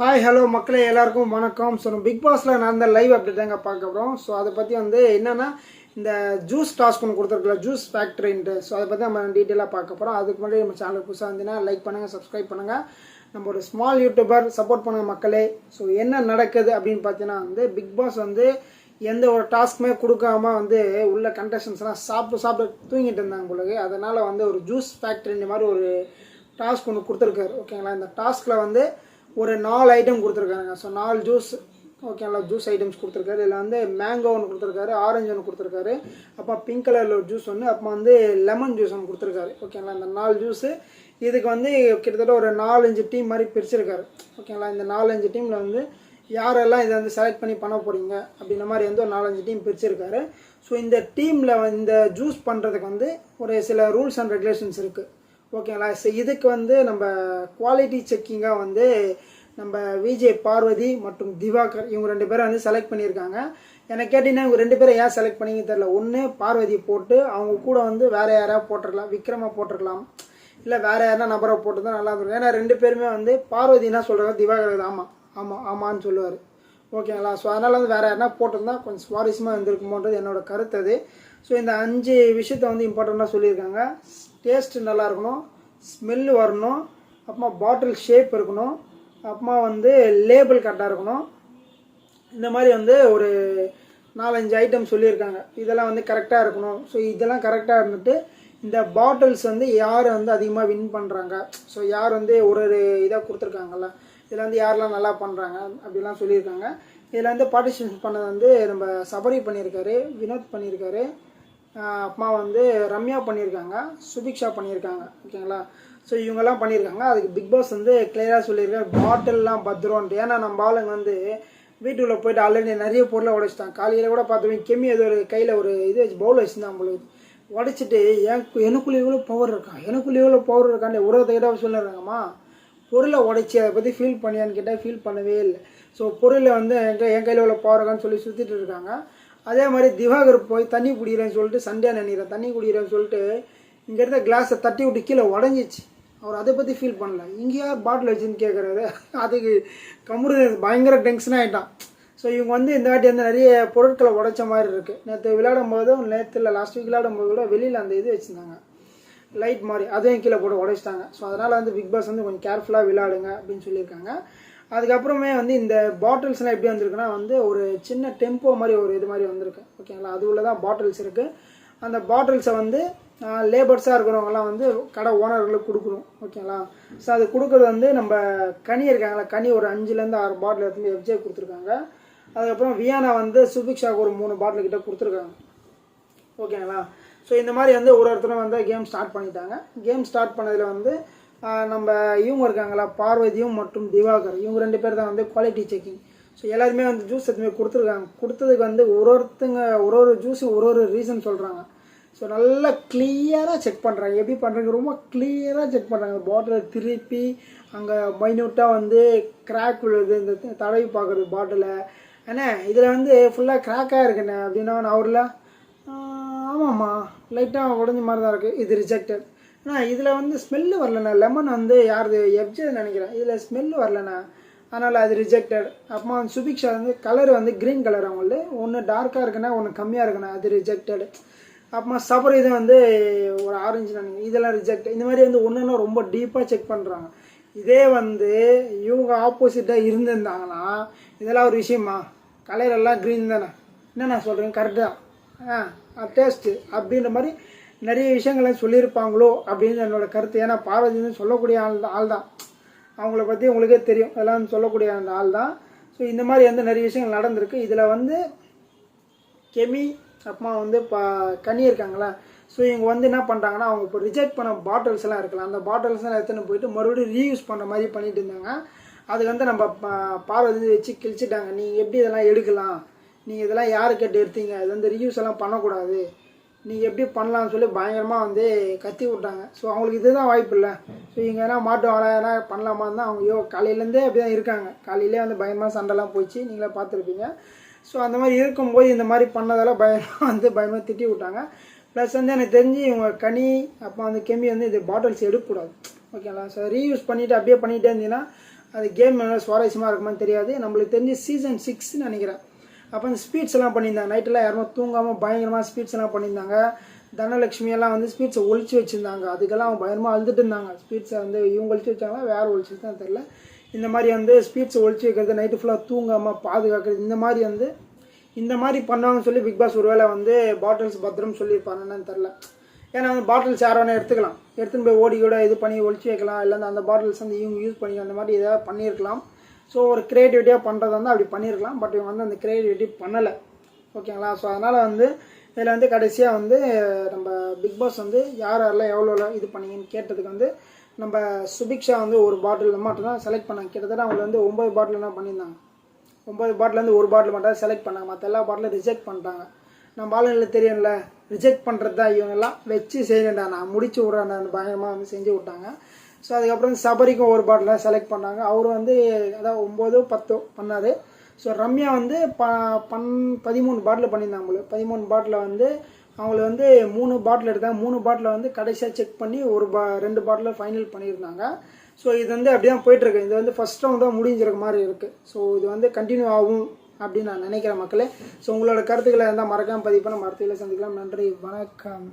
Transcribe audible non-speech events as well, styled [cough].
Hi hello மக்களே எல்லாருக்கும் வணக்கம். ஸோ பிக் பாஸில் நடந்த லைவ் அப்டேட் தாங்க பார்க்க போகிறோம் ஸோ அதை பற்றி வந்து என்னென்னா இந்த ஜூஸ் டாஸ்க் ஒன்று கொடுத்துருக்கல ஜூஸ் ஃபேக்ட்ரின்ட்டு ஸோ அதை பற்றி நம்ம டீட்டெயிலாக பார்க்க போகிறோம் அதுக்கு முன்னாடி நம்ம சேனல் புதுசாக இருந்தீங்கன்னா லைக் பண்ணுங்கள் சப்ஸ்கிரைப் பண்ணுங்கள் நம்ம ஒரு ஸ்மால் யூடியூபர் சப்போர்ட் பண்ணுங்கள் மக்களே. ஸோ என்ன நடக்குது அப்படின்னு பார்த்தீங்கன்னா வந்து பிக் பாஸ் வந்து எந்த ஒரு டாஸ்க்குமே கொடுக்காம வந்து உள்ள கண்டஸ்டன்ஸ்லாம் சாப்பிட்டு சாப்பிட்டு தூங்கிட்டு இருந்தாங்க உங்களுக்கு அதனால் வந்து ஒரு ஜூஸ் ஃபேக்ட்ரி இந்த மாதிரி ஒரு டாஸ்க் ஒன்று கொடுத்துருக்காரு. ஓகேங்களா இந்த டாஸ்கில் வந்து ஒரு நாலு ஐட்டம் கொடுத்துருக்காங்க. ஸோ நாலு ஜூஸ் ஓகேங்களா ஜூஸ் ஐட்டம்ஸ் கொடுத்துருக்காரு. இதில் வந்து மேங்கோ ஒன்று கொடுத்துருக்காரு ஆரஞ்சு ஒன்று கொடுத்துருக்காரு. அப்போ பிங்க் கலரில் ஒரு ஜூஸ் ஒன்று அப்போ வந்து லெமன் ஜூஸ் ஒன்று கொடுத்துருக்காரு. ஓகேங்களா இந்த நாலு ஜூஸு இதுக்கு வந்து கிட்டத்தட்ட ஒரு நாலஞ்சு டீம் மாதிரி பிரிச்சிருக்காரு. ஓகேங்களா இந்த நாலஞ்சு டீமில் வந்து யாரெல்லாம் இதை வந்து செலக்ட் பண்ணி பண்ண போகிறீங்க அப்படின்ற மாதிரி வந்து ஒரு நாலஞ்சு டீம் பிரிச்சிருக்காரு. ஸோ இந்த டீமில் இந்த ஜூஸ் பண்ணுறதுக்கு வந்து ஒரு சில ரூல்ஸ் அண்ட் ரெகுலேஷன்ஸ் இருக்குது ஓகேங்களா ஸோ இதுக்கு வந்து நம்ம குவாலிட்டி செக்கிங்காக வந்து நம்ம விஜய் பார்வதி மற்றும் திவாகர் இவங்க ரெண்டு பேரும் வந்து செலக்ட் பண்ணியிருக்காங்க. எனக்கு கேட்டிங்கன்னா இவங்க ரெண்டு பேரும் ஏன் செலக்ட் பண்ணிங்க தெரில ஒன்று பார்வதி போட்டு அவங்க கூட வந்து வேறு யாராவது போட்டிருக்கலாம் விக்ரமா போட்டிருக்கலாம் இல்லை வேறு யாரா நபரை போட்டிருந்தா நல்லா இருக்கும் ஏன்னா ரெண்டு பேருமே வந்து பார்வதி என்ன சொல்கிறாங்க திவாகர் ஆமாம் ஆமாம் ஆமான்னு சொல்லுவார். ஓகேங்களா ஸோ அதனால் வந்து வேறு யாருனா போட்டிருந்தா கொஞ்சம் சுவாரஸ்யமாக இருந்திருக்குமோன்றது என்னோட கருத்து அது. ஸோ இந்த அஞ்சு விஷயத்த வந்து இம்பார்ட்டண்ட்டாக சொல்லியிருக்காங்க. டேஸ்ட் நல்லா இருக்கணும் ஸ்மெல்லு வரணும் அப்புறமா பாட்டில் ஷேப் இருக்கணும். அப்புறமா வந்து லேபிள் கரெக்டாக இருக்கணும். இந்த மாதிரி வந்து ஒரு நாலஞ்சு ஐட்டம் சொல்லியிருக்காங்க. இதெல்லாம் வந்து கரெக்டாக இருக்கணும். ஸோ இதெல்லாம் கரெக்டாக இருந்துட்டு இந்த பாட்டில்ஸ் வந்து யார் வந்து அதிகமாக வின் பண்ணுறாங்க ஸோ யார் வந்து ஒரு ஒரு இதாக கொடுத்துருக்காங்கல்ல? இதில் வந்து யாரெல்லாம் நல்லா பண்ணுறாங்க அப்படிலாம் சொல்லியிருக்காங்க. இதில் வந்து பார்ட்டிசிபேட் பண்ணது வந்து நம்ம சபரி பண்ணியிருக்காரு வினோத் பண்ணியிருக்காரு. ஆஹ் அப்புறமா வந்து ரம்யா பண்ணியிருக்காங்க சுபிக்ஷா பண்ணியிருக்காங்க. ஓகேங்களா? ஸோ இவங்கெல்லாம் பண்ணியிருக்காங்க. அதுக்கு பிக் பாஸ் வந்து கிளியராக சொல்லியிருக்காரு. பாட்டில்லாம் பத்திரம்ன்ட்டு. ஏன்னா நம்ம ஆளுங்க வந்து வீட்டுக்குள்ளே போயிட்டு ஆல்ரெடி நிறைய பொருளை உடைச்சிட்டான் காலையில் கூட பார்த்தோம் கெமி ஏதோ ஒரு கையில் ஒரு இது வச்சு பவுல் வச்சுருந்தான் உங்களுக்கு உடைச்சிட்டு என் எனக்குள்ள இவ்வளோ பவர் இருக்கான் எனக்குள்ளே இவ்வளோ பவர் இருக்கான்னு உரத்தை கிட்ட சொல்லிடுறாங்கம்மா. பொருளை உடைச்சி அதை பற்றி ஃபீல் பண்ணியான்னு கேட்டால் ஃபீல் பண்ணவே இல்லை. ஸோ பொருளை வந்து என் என் கையில் உள்ள பவர் இருக்கான்னு சொல்லி சுற்றிட்டு இருக்காங்க. அதே மாதிரி திவாகர் போய் தண்ணி குடிக்கிறேன்னு சொல்லிட்டு சண்டே நினைக்கிறேன் தண்ணி குடிக்கிறேன்னு சொல்லிட்டு இங்கே இருந்த கிளாஸை தட்டி விட்டு கீழே உடஞ்சிச்சு. அவர் அதை பற்றி ஃபீல் பண்ணல. இங்கே யார் பாட்டில் வச்சுன்னு கேட்குறாரு [laughs] அதுக்கு கம்முரு பயங்கர டென்ஷன் ஆகிட்டான் ஸோ இவங்க வந்து இந்த வாட்டி வந்து நிறைய பொருட்களை உடைச்ச மாதிரி இருக்குது நேற்று விளையாடும் போதும் நேற்று இல்லை லாஸ்ட் வீக் விளையாடும் போது கூட வெளியில் அந்த இது வச்சுருந்தாங்க. லைட் மாதிரி. அதையும் கீழே போட்டு உடைச்சிட்டாங்க. ஸோ அதனால் வந்து பிக் பாஸ் வந்து கொஞ்சம் கேர்ஃபுல்லாக விளையாடுங்க அப்படின்னு சொல்லியிருக்காங்க. அதுக்கப்புறமே வந்து இந்த பாட்டில்ஸ்லாம் எப்படி வந்திருக்குன்னா வந்து ஒரு சின்ன டெம்போ மாதிரி ஒரு இது மாதிரி வந்திருக்கு. ஓகேங்களா அது உள்ள தான் பாட்டில்ஸ் இருக்குது அந்த பாட்டில்ஸை வந்து லேபர்ஸாக இருக்கிறவங்கலாம் வந்து கடை ஓனர்களுக்கு கொடுக்குறோம் ஓகேங்களா ஸோ அது கொடுக்குறது வந்து நம்ம கனி இருக்காங்களா கனி ஒரு அஞ்சுலேருந்து ஆறு பாட்டில் எடுத்து எஃப்ஜே கொடுத்துருக்காங்க. அதுக்கப்புறம் வியானா வந்து சுபிக்ஷாவுக்கு ஒரு மூணு பாட்டில் கிட்ட கொடுத்துருக்காங்க ஓகேங்களா ஸோ இந்த மாதிரி வந்து ஒரு ஒருத்தரும் வந்து கேம் ஸ்டார்ட் பண்ணிட்டாங்க. கேம் ஸ்டார்ட் பண்ணதில் வந்து நம்ம இவங்க இருக்காங்களா பார்வதியும் மற்றும் திவாகர் இவங்க ரெண்டு பேர் தான் வந்து குவாலிட்டி செக்கிங் ஸோ எல்லாருமே வந்து ஜூஸ் எதுவுமே கொடுத்துருக்காங்க. கொடுத்ததுக்கு வந்து ஒரு ஒருத்தங்க ஒரு ஒரு ஜூஸும் ஒரு ஒரு ரீசன் சொல்கிறாங்க ஸோ நல்லா கிளியராக செக் பண்ணுறாங்க எப்படி பண்ணுறாங்க ரொம்ப கிளியராக செக் பண்ணுறாங்க பாட்டிலை திருப்பி அங்கே மைன்யூட்டாக வந்து கிராக் விழுது இந்த தடவி பார்க்குறது பாட்டிலை அண்ணே இதில் வந்து ஃபுல்லாக கிராக்காக இருக்குண்ணே அப்படின்னா அவரில் ஆமாம்மா. லைட்டாக உடஞ்ச மாதிரி தான் இருக்குது இது ரிஜெக்டட் அண்ணா இதில் வந்து ஸ்மெல்லு வரலண்ணா. லெமன் வந்து யாருது? எப்ஜது நினைக்கிறேன். இதில் ஸ்மெல்லு வரலண்ணா. அதனால் அது ரிஜெக்டட் அப்புறமா வந்து சுபிக்ஷா வந்து கலர் வந்து க்ரீன் கலர் அவங்களது. ஒன்று டார்க்காக இருக்குன்னா ஒன்று கம்மியாக இருக்குண்ணா அது ரிஜெக்டட் அப்புறமா சபர் இது வந்து ஒரு ஆரஞ்சு நினைக்கிறேன் இதெல்லாம் ரிஜெக்ட் இந்த மாதிரி வந்து ஒன்றுன்னா ரொம்ப டீப்பாக செக் பண்ணுறாங்க இதே வந்து இவங்க ஆப்போசிட்டாக இருந்திருந்தாங்கன்னா இதெல்லாம் ஒரு விஷயமா? கலர் எல்லாம் க்ரீன் தானே. என்ன நான் சொல்கிறேன் கரெக்டு தான். ஆ டேஸ்ட்டு அப்படின்ற மாதிரி நிறைய விஷயங்களை சொல்லியிருப்பாங்களோ அப்படின்னு என்னோடய கருத்து. ஏன்னா பார்வதி சொல்லக்கூடிய ஆள் ஆள் தான். அவங்கள பற்றி உங்களுக்கே தெரியும். எல்லாம் சொல்லக்கூடிய அந்த ஆள் தான். ஸோ இந்த மாதிரி வந்து நிறைய விஷயங்கள் நடந்திருக்கு. இதில் வந்து கெமி அப்புறமா வந்து இப்போ கனி இருக்காங்களா? ஸோ இவங்க வந்து என்ன பண்ணுறாங்கன்னா அவங்க இப்போ ரிஜெக்ட் பண்ண பாட்டில்ஸ் எல்லாம் இருக்கலாம் அந்த பாட்டில்ஸ் எல்லாம் எடுத்துன்னு போயிட்டு மறுபடியும் ரீயூஸ் பண்ணுற மாதிரி பண்ணிட்டு இருந்தாங்க. அது வந்து நம்ம ப- பார்வதி வச்சு கிழிச்சிட்டாங்க. நீங்கள் எப்படி இதெல்லாம் எடுக்கலாம்? நீங்கள் இதெல்லாம் யாரு கேட்டு எடுத்தீங்க? இது வந்து ரீயூஸ் எல்லாம் பண்ணக்கூடாது. நீங்கள் எப்படி பண்ணலாம்னு சொல்லி பயங்கரமாக வந்து கத்தி விட்டாங்க. ஸோ அவங்களுக்கு இதுதான் வாய்ப்பு இல்லை. ஸோ இங்கே எதனா மாட்டுவாங்களா எதனா பண்ணலாமா தான் அவங்க யோ காலையிலேருந்தே அப்படி தான் இருக்காங்க. காலையிலே வந்து பயங்கரமாக சண்டைலாம் போச்சு. நீங்களே பார்த்துருப்பீங்க. ஸோ அந்த மாதிரி இருக்கும்போது இந்த மாதிரி பண்ணதால் பயமாக [laughs] வந்து பயமாக திட்டி விட்டாங்க. ப்ளஸ் வந்து எனக்கு தெரிஞ்சு இவங்க கனி அப்போ அந்த கெமி வந்து இது பாட்டில்ஸ் எடுக்கக்கூடாது. ஓகேங்களா ஸோ ரீயூஸ் பண்ணிவிட்டு அப்படியே பண்ணிகிட்டே இருந்தீங்கன்னா அது கேம் நல்லா சுவாரஸ்யமாக இருக்குமான்னு தெரியாது. நம்மளுக்கு தெரிஞ்சு சீசன் சிக்ஸ்னு நினைக்கிறேன். அப்போ அந்த ஸ்பீட்ஸ் எல்லாம் பண்ணியிருந்தாங்க. நைட்டெல்லாம் யாருமே தூங்காமல் பயங்கரமாக ஸ்பீட்ஸ் எல்லாம் பண்ணியிருந்தாங்க. தனலட்சுமி எல்லாம் வந்து ஸ்பீட்ஸை ஒழிச்சு வச்சுருந்தாங்க. அதுக்கெல்லாம் அவங்க பயங்கரமாக அழுதுட்டு இருந்தாங்க. ஸ்பீட்ஸை வந்து இவங்க ஒழிச்சு வச்சாங்களா வேறு ஒழிச்சு தான் தெரில இந்த மாதிரி வந்து ஸ்பீட்ஸை ஒழிச்சு வைக்கிறது நைட்டு ஃபுல்லாக தூங்காமல் பாதுகாக்கிறது இந்த மாதிரி வந்து இந்த மாதிரி பண்ணாங்கன்னு சொல்லி பிக் பாஸ் ஒருவேளை வந்து பாட்டில்ஸ் பத்திரம் சொல்லியிருப்பாங்கன்னு தெரில ஏன்னா வந்து பாட்டில்ஸ் யார் வேணால் எடுத்துக்கலாம். எடுத்துன்னு போய் ஓடி கூட இது பண்ணி ஒழிச்சு வைக்கலாம். இல்லை அந்த பாட்டில்ஸ் வந்து இவங்க யூஸ் பண்ணி அந்த மாதிரி ஏதாவது பண்ணியிருக்கலாம். ஸோ ஒரு க்ரியேட்டிவிட்டியாக பண்ணுறது வந்து அப்படி பண்ணியிருக்கலாம் பட் இவங்க வந்து அந்த க்ரியேட்டிவிட்டி பண்ணலை. ஓகேங்களா ஸோ அதனால் வந்து இதில் வந்து கடைசியாக வந்து நம்ம பிக் பாஸ் வந்து யார் யாரெல்லாம் எவ்வளோ இது பண்ணீங்கன்னு கேட்டதுக்கு வந்து நம்ம சுபிக்ஷா வந்து ஒரு பாட்டில் மட்டும் தான் செலக்ட் பண்ணாங்க. கிட்டத்தட்ட அவங்க வந்து ஒம்பது பாட்டில் தான் பண்ணியிருந்தாங்க? ஒம்பது பாட்டிலேருந்து ஒரு பாட்டில் மட்டும் செலக்ட் பண்ணாங்க. மற்ற எல்லா பாட்டிலும் ரிஜெக்ட் பண்ணிட்டாங்க. நம்ம ஆளுங்களுக்கு தெரியும்ல ரிஜெக்ட் பண்ணுறது தான் இவங்கெல்லாம் வச்சு செய்யணுண்டா நான் முடிச்சு விட்றேன் பயங்கரமாக வந்து செஞ்சு விட்டாங்க. ஸோ அதுக்கப்புறம் சபரிக்கும் ஒரு பாட்டில் செலக்ட் பண்ணாங்க. அவர் வந்து அதாவது ஒம்போதோ பத்தோ பண்ணார். ஸோ ரம்யா வந்து ப பன் பதிமூணு பாட்டில் பண்ணியிருந்தாங்க பதிமூணு பாட்டில் வந்து அவங்கள வந்து மூணு பாட்டில் எடுத்தாங்க மூணு பாட்டில் வந்து கடைசியாக செக் பண்ணி ஒரு பா ரெண்டு பாட்டில் ஃபைனல் பண்ணியிருந்தாங்க. ஸோ இது வந்து அப்படி தான் போயிட்டுருக்கு. இது வந்து ஃபஸ்ட் ரவுண்டாக முடிஞ்சிருக்க மாதிரி இருக்குது ஸோ இது வந்து கண்டினியூ ஆகும் அப்படின்னு நான் நினைக்கிறேன் மக்களே. ஸோ உங்களோட கருத்துக்களை இருந்தால் மறக்காமல் பதிவு பண்ண மரத்தில் சந்திக்கலாம். நன்றி வணக்கம்.